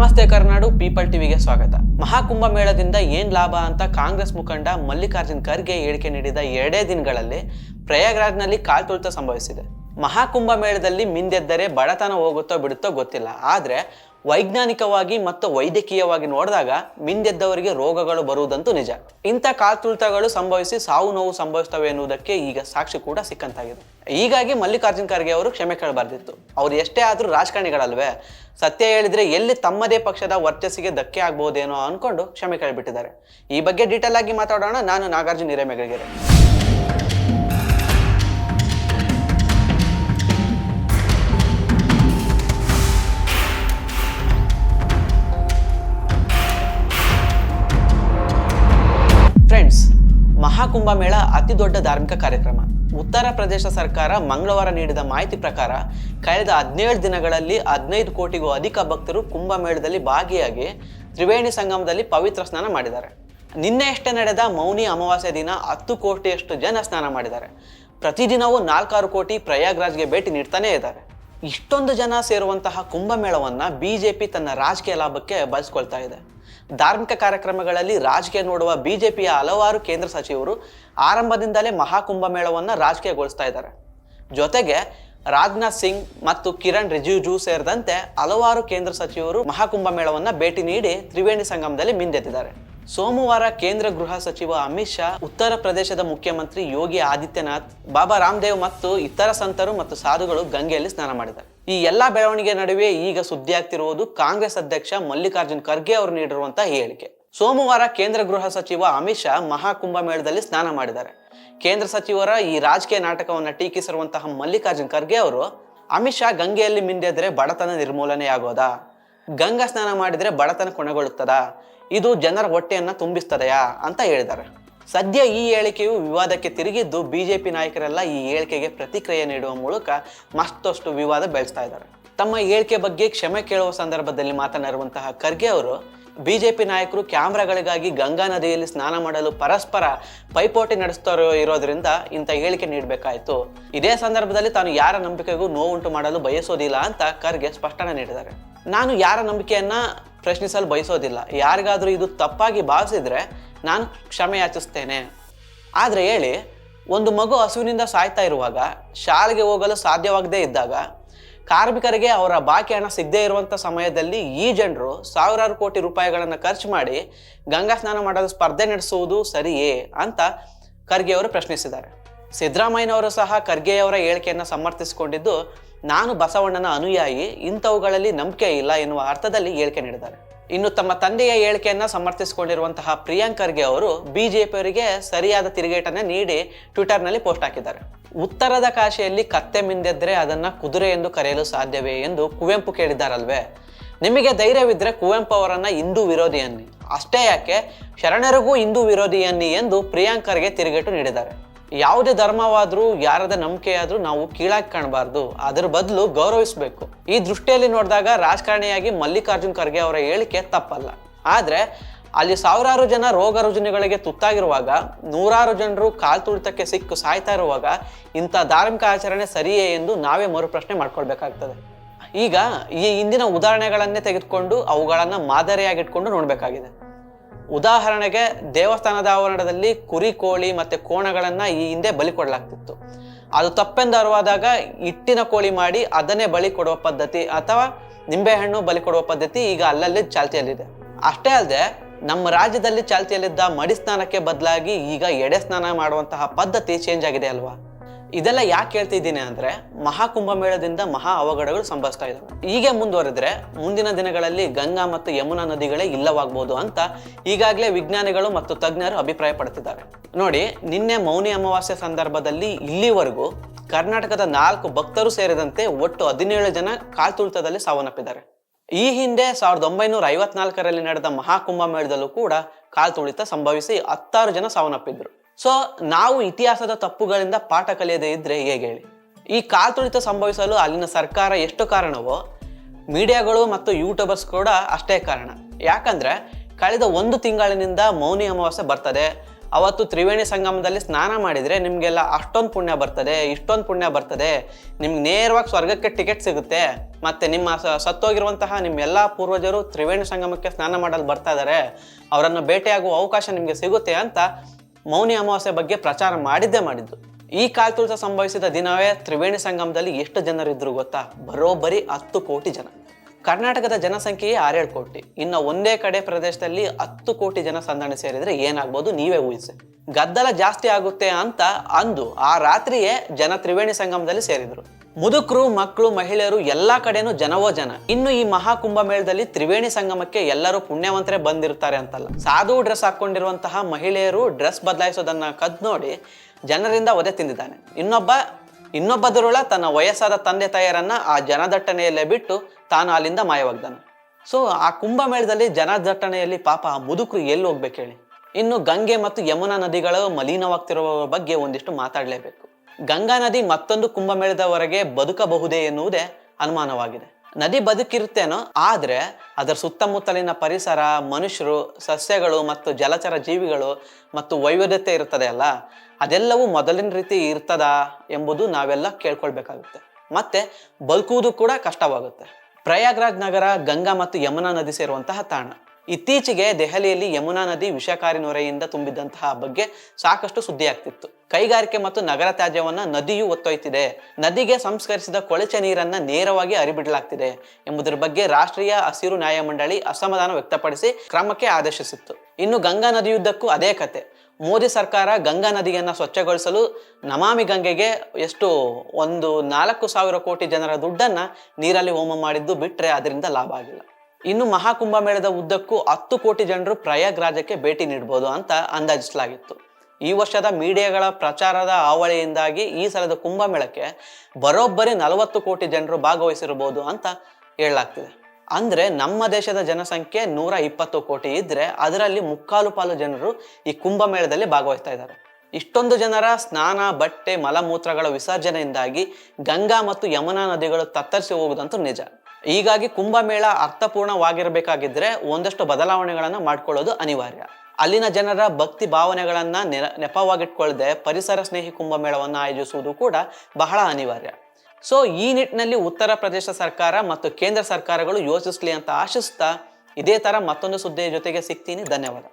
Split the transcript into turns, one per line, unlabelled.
ನಮಸ್ತೆ ಕರ್ನಾಡು, ಪೀಪಲ್ ಟಿವಿಗೆ ಸ್ವಾಗತ. ಮಹಾಕುಂಭ ಮೇಳದಿಂದ ಏನ್ ಲಾಭ ಅಂತ ಕಾಂಗ್ರೆಸ್ ಮುಖಂಡ ಮಲ್ಲಿಕಾರ್ಜುನ್ ಖರ್ಗೆ ಹೇಳಿಕೆ ನೀಡಿದ ಎರಡೇ ದಿನಗಳಲ್ಲಿ ಪ್ರಯಾಗ್ರಾಜ್ನಲ್ಲಿ ಕಾಲ್ತುಳಿತ ಸಂಭವಿಸಿದೆ. ಮಹಾಕುಂಭ ಮೇಳದಲ್ಲಿ ಮಿಂದೆದ್ದರೆ ಬಡತನ ಹೋಗುತ್ತೋ ಬಿಡುತ್ತೋ ಗೊತ್ತಿಲ್ಲ. ಆದ್ರೆ ವೈಜ್ಞಾನಿಕವಾಗಿ ಮತ್ತು ವೈದ್ಯಕೀಯವಾಗಿ ನೋಡಿದಾಗ ಮಿಂದೆದ್ದವರಿಗೆ ರೋಗಗಳು ಬರುವುದಂತೂ ನಿಜ. ಇಂಥ ಕಾಲ್ತುಳಿತಗಳು ಸಂಭವಿಸಿ ಸಾವು ನೋವು ಸಂಭವಿಸ್ತವೆ ಎನ್ನುವುದಕ್ಕೆ ಈಗ ಸಾಕ್ಷಿ ಕೂಡ ಸಿಕ್ಕಂತಾಗಿದೆ. ಹೀಗಾಗಿ ಮಲ್ಲಿಕಾರ್ಜುನ್ ಖರ್ಗೆ ಅವರು ಕ್ಷಮೆ ಕೇಳಬಾರ್ದಿತ್ತು. ಅವ್ರು ಎಷ್ಟೇ ಆದರೂ ರಾಜಕಾರಣಿಗಳಲ್ವೇ, ಸತ್ಯ ಹೇಳಿದ್ರೆ ಎಲ್ಲಿ ತಮ್ಮದೇ ಪಕ್ಷದ ವರ್ಚಸ್ಸಿಗೆ ಧಕ್ಕೆ ಆಗ್ಬಹುದೇನೋ ಅನ್ಕೊಂಡು ಕ್ಷಮೆ ಕೇಳಿಬಿಟ್ಟಿದ್ದಾರೆ. ಈ ಬಗ್ಗೆ ಡೀಟೇಲ್ ಆಗಿ ಮಾತಾಡೋಣ. ನಾನು ನಾಗಾರ್ಜುನ್ ಹಿರೇಮೆಗಳಿಗೆರೆ ಮಹಾಕುಂಭ ಮೇಳ ಅತಿ ದೊಡ್ಡ ಧಾರ್ಮಿಕ ಕಾರ್ಯಕ್ರಮ. ಉತ್ತರ ಪ್ರದೇಶ ಸರ್ಕಾರ ಮಂಗಳವಾರ ನೀಡಿದ ಮಾಹಿತಿ ಪ್ರಕಾರ ಕಳೆದ ಹದಿನೇಳು ದಿನಗಳಲ್ಲಿ ಹದಿನೈದು ಕೋಟಿಗೂ ಅಧಿಕ ಭಕ್ತರು ಕುಂಭಮೇಳದಲ್ಲಿ ಭಾಗಿಯಾಗಿ ತ್ರಿವೇಣಿ ಸಂಗಮದಲ್ಲಿ ಪವಿತ್ರ ಸ್ನಾನ ಮಾಡಿದ್ದಾರೆ. ನಿನ್ನೆಯಷ್ಟೇ ನಡೆದ ಮೌನಿ ಅಮಾವಾಸ್ಯೆ ದಿನ ಹತ್ತು ಕೋಟಿಯಷ್ಟು ಜನ ಸ್ನಾನ ಮಾಡಿದ್ದಾರೆ. ಪ್ರತಿದಿನವೂ ನಾಲ್ಕಾರು ಕೋಟಿ ಪ್ರಯಾಗ್ರಾಜ್ಗೆ ಭೇಟಿ ನೀಡ್ತಾನೇ ಇದ್ದಾರೆ. ಇಷ್ಟೊಂದು ಜನ ಸೇರುವಂತಹ ಕುಂಭಮೇಳವನ್ನ ಬಿಜೆಪಿ ತನ್ನ ರಾಜಕೀಯ ಲಾಭಕ್ಕೆ ಬಳಸ್ಕೊಳ್ತಾ ಇದೆ. ಧಾರ್ಮಿಕ ಕಾರ್ಯಕ್ರಮಗಳಲ್ಲಿ ರಾಜಕೀಯ ನೋಡುವ ಬಿಜೆಪಿಯ ಹಲವಾರು ಕೇಂದ್ರ ಸಚಿವರು ಆರಂಭದಿಂದಲೇ ಮಹಾಕುಂಭ ಮೇಳವನ್ನು ರಾಜಕೀಯಗೊಳಿಸ್ತಾ ಇದ್ದಾರೆ. ಜೊತೆಗೆ ರಾಜನಾಥ್ ಸಿಂಗ್ ಮತ್ತು ಕಿರಣ್ ರಿಜಿಜು ಸೇರಿದಂತೆ ಹಲವಾರು ಕೇಂದ್ರ ಸಚಿವರು ಮಹಾಕುಂಭ ಮೇಳವನ್ನ ಭೇಟಿ ನೀಡಿ ತ್ರಿವೇಣಿ ಸಂಗಮದಲ್ಲಿ ಮಿಂದೆತ್ತಿದ್ದಾರೆ. ಸೋಮವಾರ ಕೇಂದ್ರ ಗೃಹ ಸಚಿವ ಅಮಿತ್ ಶಾ, ಉತ್ತರ ಪ್ರದೇಶದ ಮುಖ್ಯಮಂತ್ರಿ ಯೋಗಿ ಆದಿತ್ಯನಾಥ್, ಬಾಬಾ ರಾಮದೇವ್ ಮತ್ತು ಇತರ ಸಂತರು ಮತ್ತು ಸಾಧುಗಳು ಗಂಗೆಯಲ್ಲಿ ಸ್ನಾನ ಮಾಡಿದ್ದಾರೆ. ಈ ಎಲ್ಲಾ ಬೆಳವಣಿಗೆ ನಡುವೆ ಈಗ ಸುದ್ದಿಯಾಗ್ತಿರುವುದು ಕಾಂಗ್ರೆಸ್ ಅಧ್ಯಕ್ಷ ಮಲ್ಲಿಕಾರ್ಜುನ್ ಖರ್ಗೆ ಅವರು ನೀಡಿರುವಂತಹ ಹೇಳಿಕೆ. ಸೋಮವಾರ ಕೇಂದ್ರ ಗೃಹ ಸಚಿವ ಅಮಿತ್ ಶಾ ಮಹಾಕುಂಭ ಮೇಳದಲ್ಲಿ ಸ್ನಾನ ಮಾಡಿದ್ದಾರೆ. ಕೇಂದ್ರ ಸಚಿವರ ಈ ರಾಜಕೀಯ ನಾಟಕವನ್ನು ಟೀಕಿಸಿರುವಂತಹ ಮಲ್ಲಿಕಾರ್ಜುನ್ ಖರ್ಗೆ ಅವರು, ಅಮಿತ್ ಶಾ ಗಂಗೆಯಲ್ಲಿ ಮಿಂದೆದ್ರೆ ಬಡತನ ನಿರ್ಮೂಲನೆ ಆಗೋದಾ ಗಂಗಾ ಸ್ನಾನ ಮಾಡಿದರೆ ಬಡತನ ಕೊನೆಗೊಳ್ಳುತ್ತದಾ? ಇದು ಜನರ ಹೊಟ್ಟೆಯನ್ನು ತುಂಬಿಸ್ತದೆಯಾ? ಅಂತ ಹೇಳಿದ್ದಾರೆ. ಸದ್ಯ ಈ ಹೇಳಿಕೆಯು ವಿವಾದಕ್ಕೆ ತಿರುಗಿದ್ದು ಬಿಜೆಪಿ ನಾಯಕರೆಲ್ಲ ಈ ಹೇಳಿಕೆಗೆ ಪ್ರತಿಕ್ರಿಯೆ ನೀಡುವ ಮೂಲಕ ಮತ್ತಷ್ಟು ವಿವಾದ ಬೆಳೆಸ್ತಾ ಇದ್ದಾರೆ. ತಮ್ಮ ಹೇಳಿಕೆ ಬಗ್ಗೆ ಕ್ಷಮೆ ಕೇಳುವ ಸಂದರ್ಭದಲ್ಲಿ ಮಾತನಾಡುವಂತಹ ಖರ್ಗೆ ಅವರು, ಬಿಜೆಪಿ ನಾಯಕರು ಕ್ಯಾಮ್ರಾಗಳಿಗಾಗಿ ಗಂಗಾ ನದಿಯಲ್ಲಿ ಸ್ನಾನ ಮಾಡಲು ಪರಸ್ಪರ ಪೈಪೋಟಿ ನಡೆಸ್ತಾ ಇರೋದ್ರಿಂದ ಇಂಥ ಹೇಳಿಕೆ ನೀಡಬೇಕಾಯಿತು. ಇದೇ ಸಂದರ್ಭದಲ್ಲಿ ತಾನು ಯಾರ ನಂಬಿಕೆಗೂ ನೋವುಂಟು ಮಾಡಲು ಬಯಸೋದಿಲ್ಲ ಅಂತ ಖರ್ಗೆ ಸ್ಪಷ್ಟನೆ ನೀಡಿದ್ದಾರೆ. ನಾನು ಯಾರ ನಂಬಿಕೆಯನ್ನು ಪ್ರಶ್ನಿಸಲು ಬಯಸೋದಿಲ್ಲ. ಯಾರಿಗಾದರೂ ಇದು ತಪ್ಪಾಗಿ ಭಾವಿಸಿದರೆ ನಾನು ಕ್ಷಮೆ ಯಾಚಿಸ್ತೇನೆ. ಆದರೆ ಹೇಳಿ, ಒಂದು ಮಗು ಹಸುವಿನಿಂದ ಸಾಯ್ತಾ ಇರುವಾಗ, ಶಾಲೆಗೆ ಹೋಗಲು ಸಾಧ್ಯವಾಗದೇ ಇದ್ದಾಗ, ಕಾರ್ಮಿಕರಿಗೆ ಅವರ ಬಾಕಿ ಹಣ ಸಿಗದೇ ಇರುವಂಥ ಸಮಯದಲ್ಲಿ ಈ ಜನರು ಸಾವಿರಾರು ಕೋಟಿ ರೂಪಾಯಿಗಳನ್ನು ಖರ್ಚು ಮಾಡಿ ಗಂಗಾ ಸ್ನಾನ ಮಾಡಲು ಸ್ಪರ್ಧೆ ನಡೆಸುವುದು ಸರಿಯೇ ಅಂತ ಖರ್ಗೆ ಅವರು ಪ್ರಶ್ನಿಸಿದ್ದಾರೆ. ಸಿದ್ದರಾಮಯ್ಯನವರು ಸಹ ಖರ್ಗೆಯವರ ಹೇಳಿಕೆಯನ್ನು ಸಮರ್ಥಿಸಿಕೊಂಡಿದ್ದು, ನಾನು ಬಸವಣ್ಣನ ಅನುಯಾಯಿ, ಇಂಥವುಗಳಲ್ಲಿ ನಂಬಿಕೆ ಇಲ್ಲ ಎನ್ನುವ ಅರ್ಥದಲ್ಲಿ ಹೇಳಿಕೆ ನೀಡಿದ್ದಾರೆ. ಇನ್ನು ತಮ್ಮ ತಂದೆಯ ಹೇಳಿಕೆಯನ್ನ ಸಮರ್ಥಿಸಿಕೊಂಡಿರುವಂತಹ ಪ್ರಿಯಾಂಕ್ ಖರ್ಗೆ ಅವರು ಬಿಜೆಪಿಯವರಿಗೆ ಸರಿಯಾದ ತಿರುಗೇಟನ್ನು ನೀಡಿ ಟ್ವಿಟರ್ನಲ್ಲಿ ಪೋಸ್ಟ್ ಹಾಕಿದ್ದಾರೆ. ಉತ್ತರದ ಕಾಶಿಯಲ್ಲಿ ಕತ್ತೆ ಮಿಂದೆದ್ರೆ ಅದನ್ನ ಕುದುರೆ ಎಂದು ಕರೆಯಲು ಸಾಧ್ಯವೇ ಎಂದು ಕುವೆಂಪು ಕೇಳಿದ್ದಾರಲ್ವೇ? ನಿಮಗೆ ಧೈರ್ಯವಿದ್ರೆ ಕುವೆಂಪು ಅವರನ್ನ ಹಿಂದೂ ವಿರೋಧಿ ಅನ್ನಿ. ಅಷ್ಟೇ ಯಾಕೆ, ಶರಣರಿಗೂ ಹಿಂದೂ ವಿರೋಧಿ ಅನ್ನಿ ಎಂದು ಪ್ರಿಯಾಂಕ್ ಖರ್ಗೆ ತಿರುಗೇಟು ನೀಡಿದ್ದಾರೆ. ಯಾವುದೇ ಧರ್ಮವಾದರೂ, ಯಾರದ ನಂಬಿಕೆ ಆದರೂ ನಾವು ಕೀಳಾಗಿ ಕಾಣಬಾರ್ದು. ಅದರ ಬದಲು ಗೌರವಿಸಬೇಕು. ಈ ದೃಷ್ಟಿಯಲ್ಲಿ ನೋಡಿದಾಗ ರಾಜಕಾರಣಿಯಾಗಿ ಮಲ್ಲಿಕಾರ್ಜುನ್ ಖರ್ಗೆ ಅವರ ಹೇಳಿಕೆ ತಪ್ಪಲ್ಲ. ಆದರೆ, ಅಲ್ಲಿ ಸಾವಿರಾರು ಜನ ರೋಗ ರುಜಿನಗಳಿಗೆ ತುತ್ತಾಗಿರುವಾಗ, ನೂರಾರು ಜನರು ಕಾಲ್ತುಳಿತಕ್ಕೆ ಸಿಕ್ಕು ಸಾಯ್ತಾ ಇರುವಾಗ, ಇಂಥ ಧಾರ್ಮಿಕ ಆಚರಣೆ ಸರಿಯೇ ಎಂದು ನಾವೇ ಮರುಪ್ರಶ್ನೆ ಮಾಡ್ಕೊಳ್ಬೇಕಾಗ್ತದೆ. ಈಗ ಈ ಹಿಂದಿನ ಉದಾಹರಣೆಗಳನ್ನೇ ತೆಗೆದುಕೊಂಡು ಅವುಗಳನ್ನು ಮಾದರಿಯಾಗಿಟ್ಕೊಂಡು ನೋಡ್ಬೇಕಾಗಿದೆ. ಉದಾಹರಣೆಗೆ ದೇವಸ್ಥಾನದ ಆವರಣದಲ್ಲಿ ಕುರಿ, ಕೋಳಿ ಮತ್ತು ಕೋಣಗಳನ್ನು ಈ ಹಿಂದೆ ಬಲಿ ಕೊಡಲಾಗ್ತಿತ್ತು. ಅದು ತಪ್ಪೆಂದು ಇಟ್ಟಿನ ಹಿಟ್ಟಿನ ಕೋಳಿ ಮಾಡಿ ಅದನ್ನೇ ಬಲಿ ಕೊಡುವ ಪದ್ಧತಿ ಅಥವಾ ನಿಂಬೆಹಣ್ಣು ಬಲಿ ಕೊಡುವ ಪದ್ಧತಿ ಈಗ ಅಲ್ಲಲ್ಲಿ ಚಾಲ್ತಿಯಲ್ಲಿದೆ. ಅಷ್ಟೇ ಅಲ್ಲದೆ ನಮ್ಮ ರಾಜ್ಯದಲ್ಲಿ ಚಾಲ್ತಿಯಲ್ಲಿದ್ದ ಮಡಿ ಸ್ನಾನಕ್ಕೆ ಬದಲಾಗಿ ಈಗ ಎಡೆ ಸ್ನಾನ ಮಾಡುವಂತಹ ಪದ್ಧತಿ ಚೇಂಜ್ ಆಗಿದೆ ಅಲ್ವಾ? ಇದೆಲ್ಲ ಯಾಕೆ ಹೇಳ್ತಿದ್ದೀನಿ ಅಂದ್ರೆ ಮಹಾಕುಂಭ ಮೇಳದಿಂದ ಮಹಾ ಅವಘಡಗಳು ಸಂಭವಿಸ್ತಾ ಇದ್ದಾವೆ ಹೀಗೆ ಮುಂದುವರೆದ್ರೆ ಮುಂದಿನ ದಿನಗಳಲ್ಲಿ ಗಂಗಾ ಮತ್ತು ಯಮುನಾ ನದಿಗಳೇ ಇಲ್ಲವಾಗಬಹುದು ಅಂತ ಈಗಾಗಲೇ ವಿಜ್ಞಾನಿಗಳು ಮತ್ತು ತಜ್ಞರು ಅಭಿಪ್ರಾಯ ಪಡ್ತಿದ್ದಾರೆ ನೋಡಿ, ನಿನ್ನೆ ಮೌನಿ ಅಮಾವಾಸ್ಯೆ ಸಂದರ್ಭದಲ್ಲಿ ಇಲ್ಲಿವರೆಗೂ ಕರ್ನಾಟಕದ ನಾಲ್ಕು ಭಕ್ತರು ಸೇರಿದಂತೆ ಒಟ್ಟು ಹದಿನೇಳು ಜನ ಕಾಲ್ತುಳಿತದಲ್ಲಿ ಸಾವನ್ನಪ್ಪಿದ್ದಾರೆ. ಈ ಹಿಂದೆ ಸಾವಿರದ ಒಂಬೈನೂರ ಐವತ್ನಾಲ್ಕರಲ್ಲಿ ನಡೆದ ಮಹಾಕುಂಭ ಮೇಳದಲ್ಲೂ ಕೂಡ ಕಾಲ್ತುಳಿತ ಸಂಭವಿಸಿ ಹತ್ತಾರು ಜನ ಸಾವನ್ನಪ್ಪಿದ್ರು. ಸೊ ನಾವು ಇತಿಹಾಸದ ತಪ್ಪುಗಳಿಂದ ಪಾಠ ಕಲಿಯದೇ ಇದ್ರೆ ಹೇಗೆ ಹೇಳಿ? ಈ ಕಾಲ್ತುಳಿತ ಸಂಭವಿಸಲು ಅಲ್ಲಿನ ಸರ್ಕಾರ ಎಷ್ಟು ಕಾರಣವೋ, ಮೀಡಿಯಾಗಳು ಮತ್ತು ಯೂಟ್ಯೂಬರ್ಸ್ ಕೂಡ ಅಷ್ಟೇ ಕಾರಣ. ಯಾಕಂದ್ರೆ, ಕಳೆದ ಒಂದು ತಿಂಗಳಿನಿಂದ ಮೌನಿ ಅಮಾವಾಸ್ಯೆ ಬರ್ತದೆ. ಅವತ್ತು ತ್ರಿವೇಣಿ ಸಂಗಮದಲ್ಲಿ ಸ್ನಾನ ಮಾಡಿದರೆ ನಿಮಗೆಲ್ಲ ಅಷ್ಟೊಂದು ಪುಣ್ಯ ಬರ್ತದೆ, ಇಷ್ಟೊಂದು ಪುಣ್ಯ ಬರ್ತದೆ. ನಿಮ್ಗೆ ನೇರವಾಗಿ ಸ್ವರ್ಗಕ್ಕೆ ಟಿಕೆಟ್ ಸಿಗುತ್ತೆ. ಮತ್ತು ನಿಮ್ಮ ಸತ್ತೋಗಿರುವಂತಹ ನಿಮ್ಮ ಎಲ್ಲ ಪೂರ್ವಜರು ತ್ರಿವೇಣಿ ಸಂಗಮಕ್ಕೆ ಸ್ನಾನ ಮಾಡಲು ಬರ್ತಾ ಇದ್ದಾರೆ ಅವರನ್ನು ಭೇಟಿಯಾಗುವ ಅವಕಾಶ ನಿಮಗೆ ಸಿಗುತ್ತೆ ಅಂತ ಮೌನಿ ಅಮಾವಾಸ್ಯೆ ಬಗ್ಗೆ ಪ್ರಚಾರ ಮಾಡಿದ್ದೇ ಮಾಡಿದ್ರು ಈ ಕಾಲ್ತುಳಿತ ಸಂಭವಿಸಿದ ದಿನವೇ ತ್ರಿವೇಣಿ ಸಂಗಮದಲ್ಲಿ ಎಷ್ಟು ಜನರಿದ್ರು ಗೊತ್ತಾ? ಬರೋಬ್ಬರಿ ಹತ್ತು ಕೋಟಿ ಜನ. ಕರ್ನಾಟಕದ ಜನಸಂಖ್ಯೆಯೇ ಆರೇಳು ಕೋಟಿ. ಇನ್ನು ಒಂದೇ ಕಡೆ ಪ್ರದೇಶದಲ್ಲಿ ಹತ್ತು ಕೋಟಿ ಜನ ಸಂದಣಿ ಸೇರಿದ್ರೆ ಏನಾಗ್ಬೋದು? ನೀವೇ ಊಹಿಸಿ. ಗದ್ದಲ ಜಾಸ್ತಿ ಆಗುತ್ತೆ ಅಂತ ಅಂದು ಆ ರಾತ್ರಿಯೇ ಜನ ತ್ರಿವೇಣಿ ಸಂಗಮದಲ್ಲಿ ಸೇರಿದ್ರು. ಮುದುಕರು, ಮಕ್ಕಳು, ಮಹಿಳೆಯರು ಎಲ್ಲಾ ಕಡೆನೂ ಜನವೋ ಜನ. ಇನ್ನು ಈ ಮಹಾಕುಂಭ ಮೇಳದಲ್ಲಿ ತ್ರಿವೇಣಿ ಸಂಗಮಕ್ಕೆ ಎಲ್ಲರೂ ಪುಣ್ಯವಂತರೇ ಬಂದಿರ್ತಾರೆ ಅಂತಲ್ಲ. ಸಾಧು ಡ್ರೆಸ್ ಹಾಕೊಂಡಿರುವಂತಹ ಮಹಿಳೆಯರು ಡ್ರೆಸ್ ಬದಲಾಯಿಸೋದನ್ನ ಕದ್ ನೋಡಿ ಜನರಿಂದ ಒದೆ ತಿಂದಿದ್ದಾನೆ. ಇನ್ನೊಬ್ಬ ಇನ್ನೊಬ್ಬ ದುರುಳ ತನ್ನ ವಯಸ್ಸಾದ ತಂದೆ ತಾಯರನ್ನ ಆ ಜನದಟ್ಟಣೆಯಲ್ಲೇ ಬಿಟ್ಟು ತಾನು ಅಲ್ಲಿಂದ ಮಾಯವಾಗ್ದಾನೆ. ಸೊ, ಆ ಕುಂಭಮೇಳದಲ್ಲಿ ಜನದಟ್ಟಣೆಯಲ್ಲಿ ಪಾಪ ಆ ಮುದುಕರು ಎಲ್ಲಿ ಹೋಗ್ಬೇಕು ಹೇಳಿ. ಇನ್ನು ಗಂಗೆ ಮತ್ತು ಯಮುನಾ ನದಿಗಳು ಮಲಿನವಾಗ್ತಿರುವ ಬಗ್ಗೆ ಒಂದಿಷ್ಟು ಮಾತಾಡಲೇಬೇಕು. ಗಂಗಾ ನದಿ ಮತ್ತೊಂದು ಕುಂಭಮೇಳದವರೆಗೆ ಬದುಕಬಹುದೇ ಎನ್ನುವುದೇ ಅನುಮಾನವಾಗಿದೆ. ನದಿ ಬದುಕಿರುತ್ತೇನೋ, ಆದರೆ ಅದರ ಸುತ್ತಮುತ್ತಲಿನ ಪರಿಸರ, ಮನುಷ್ಯರು, ಸಸ್ಯಗಳು ಮತ್ತು ಜಲಚರ ಜೀವಿಗಳು ಮತ್ತು ವೈವಿಧ್ಯತೆ ಇರ್ತದೆ ಅಲ್ಲ? ಅದೆಲ್ಲವೂ ಮೊದಲಿನ ರೀತಿ ಇರ್ತದಾ ಎಂಬುದು ನಾವೆಲ್ಲ ಕೇಳ್ಕೊಳ್ಬೇಕಾಗುತ್ತೆ. ಮತ್ತೆ ಬದುಕುವುದು ಕೂಡ ಕಷ್ಟವಾಗುತ್ತೆ. ಪ್ರಯಾಗ್ರಾಜ್ ನಗರ, ಗಂಗಾ ಮತ್ತು ಯಮುನಾ ನದಿ ಸೇರುವಂತಹ ತಾಣ. ಇತ್ತೀಚೆಗೆ ದೆಹಲಿಯಲ್ಲಿ ಯಮುನಾ ನದಿ ವಿಷಕಾರಿ ನೊರೆಯಿಂದ ತುಂಬಿದ್ದಂತಹ ಬಗ್ಗೆ ಸಾಕಷ್ಟು ಸುದ್ದಿ ಆಗ್ತಿತ್ತು ಕೈಗಾರಿಕೆ ಮತ್ತು ನಗರ ತ್ಯಾಜ್ಯವನ್ನು ನದಿಯು ಒತ್ತೊಯ್ತಿದೆ. ನದಿಗೆ ಸಂಸ್ಕರಿಸಿದ ಕೊಳಚೆ ನೀರನ್ನ ನೇರವಾಗಿ ಹರಿಬಿಡಲಾಗ್ತಿದೆ ಎಂಬುದರ ಬಗ್ಗೆ ರಾಷ್ಟ್ರೀಯ ಹಸಿರು ನ್ಯಾಯಮಂಡಳಿ ಅಸಮಾಧಾನ ವ್ಯಕ್ತಪಡಿಸಿ ಕ್ರಮಕ್ಕೆ ಆದೇಶಿಸಿತ್ತು. ಇನ್ನು ಗಂಗಾ ನದಿಯುದ್ದಕ್ಕೂ ಅದೇ ಕತೆ. ಮೋದಿ ಸರ್ಕಾರ ಗಂಗಾ ನದಿಯನ್ನು ಸ್ವಚ್ಛಗೊಳಿಸಲು ನಮಾಮಿ ಗಂಗೆಗೆ ಎಷ್ಟು ಒಂದು ನಾಲ್ಕು ಸಾವಿರ ಕೋಟಿ ಜನರ ದುಡ್ಡನ್ನು ನೀರಲ್ಲಿ ಹೋಮ ಮಾಡಿದ್ದು ಬಿಟ್ಟರೆ ಅದರಿಂದ ಲಾಭ ಆಗಿಲ್ಲ. ಇನ್ನು ಮಹಾಕುಂಭಮೇಳದ ಉದ್ದಕ್ಕೂ ಹತ್ತು ಕೋಟಿ ಜನರು ಪ್ರಯಾಗ್ರಾಜಕ್ಕೆ ಭೇಟಿ ನೀಡಬಹುದು ಅಂತ ಅಂದಾಜಿಸಲಾಗಿತ್ತು. ಈ ವರ್ಷದ ಮೀಡಿಯಾಗಳ ಪ್ರಚಾರದ ಹಾವಳಿಯಿಂದಾಗಿ ಈ ಸಲದ ಕುಂಭಮೇಳಕ್ಕೆ ಬರೋಬ್ಬರಿ ನಲವತ್ತು ಕೋಟಿ ಜನರು ಭಾಗವಹಿಸಿರಬಹುದು ಅಂತ ಹೇಳಲಾಗ್ತಿದೆ. ಅಂದ್ರೆ ನಮ್ಮ ದೇಶದ ಜನಸಂಖ್ಯೆ ನೂರ ಇಪ್ಪತ್ತು ಕೋಟಿ ಇದ್ರೆ ಅದರಲ್ಲಿ ಮುಕ್ಕಾಲು ಪಾಲು ಜನರು ಈ ಕುಂಭಮೇಳದಲ್ಲಿ ಭಾಗವಹಿಸ್ತಾ ಇದ್ದಾರೆ. ಇಷ್ಟೊಂದು ಜನರ ಸ್ನಾನ, ಬಟ್ಟೆ, ಮಲಮೂತ್ರಗಳ ವಿಸರ್ಜನೆಯಿಂದಾಗಿ ಗಂಗಾ ಮತ್ತು ಯಮುನಾ ನದಿಗಳು ತತ್ತರಿಸಿ ಹೋಗುವುದಂತೂ ನಿಜ. ಹೀಗಾಗಿ ಕುಂಭಮೇಳ ಅರ್ಥಪೂರ್ಣವಾಗಿರಬೇಕಾಗಿದ್ರೆ ಒಂದಷ್ಟು ಬದಲಾವಣೆಗಳನ್ನು ಮಾಡ್ಕೊಳ್ಳೋದು ಅನಿವಾರ್ಯ. ಅಲ್ಲಿನ ಜನರ ಭಕ್ತಿ ಭಾವನೆಗಳನ್ನ ನೆರ ನೆಪವಾಗಿಟ್ಕೊಳ್ಳದೆ ಪರಿಸರ ಸ್ನೇಹಿ ಕುಂಭಮೇಳವನ್ನು ಆಯೋಜಿಸುವುದು ಕೂಡ ಬಹಳ ಅನಿವಾರ್ಯ. ಸೊ ಈ ನಿಟ್ಟಿನಲ್ಲಿ ಉತ್ತರ ಪ್ರದೇಶ ಸರ್ಕಾರ ಮತ್ತು ಕೇಂದ್ರ ಸರ್ಕಾರಗಳು ಯೋಚಿಸಲಿ ಅಂತ ಆಶಿಸ್ತಾ ಇದೇ ಥರ ಮತ್ತೊಂದು ಸುದ್ದಿಯ ಜೊತೆಗೆ ಸಿಗ್ತೀನಿ. ಧನ್ಯವಾದ.